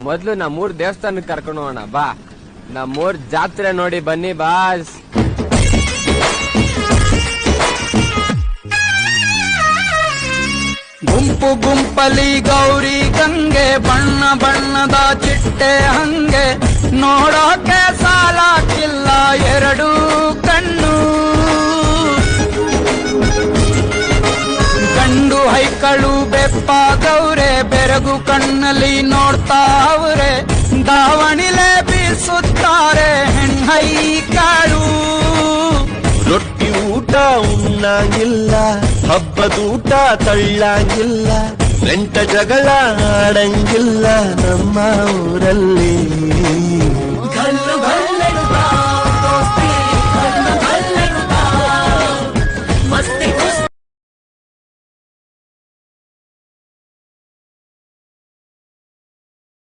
ಮೊದ್ಲು ನಮ್ಮೂರ್ ದೇವಸ್ಥಾನಕ್ ಕರ್ಕೊಂಡು ಹೋಗೋಣ, ಬಾ. ನಮ್ಮೂರ್ ಜಾತ್ರೆ ನೋಡಿ ಬನ್ನಿ, ಬಾಸ್. ಗುಂಪು ಗುಂಪಲಿ ಗೌರಿ ಗಂಗೆ, ಬಣ್ಣ ಬಣ್ಣದ ಚಿಟ್ಟೆ ಹಂಗೆ ನೋಡೋಕೆ ಬೆಪ್ಪಾದವ್ರೆ ಬೆಪ್ಪಾಗವ್ರೆ ಬೆರಗು ಕಣ್ಣಲ್ಲಿ ನೋಡ್ತಾ ಅವ್ರೆ. ದಾವಣಿಲೆ ಬೀಸುತ್ತಾರೆ ಹೆಣ್ಣೈಕಾಳು ರೊಟ್ಟಿ ಊಟ ಉಣ್ಣಾಗಿಲ್ಲ, ಹಬ್ಬದ ಊಟ ತಳ್ಳಾಗಿಲ್ಲ, ನೆಂಟ ಜಗಳ ಆಡಂಗಿಲ್ಲ ನಮ್ಮ ಊರಲ್ಲಿ.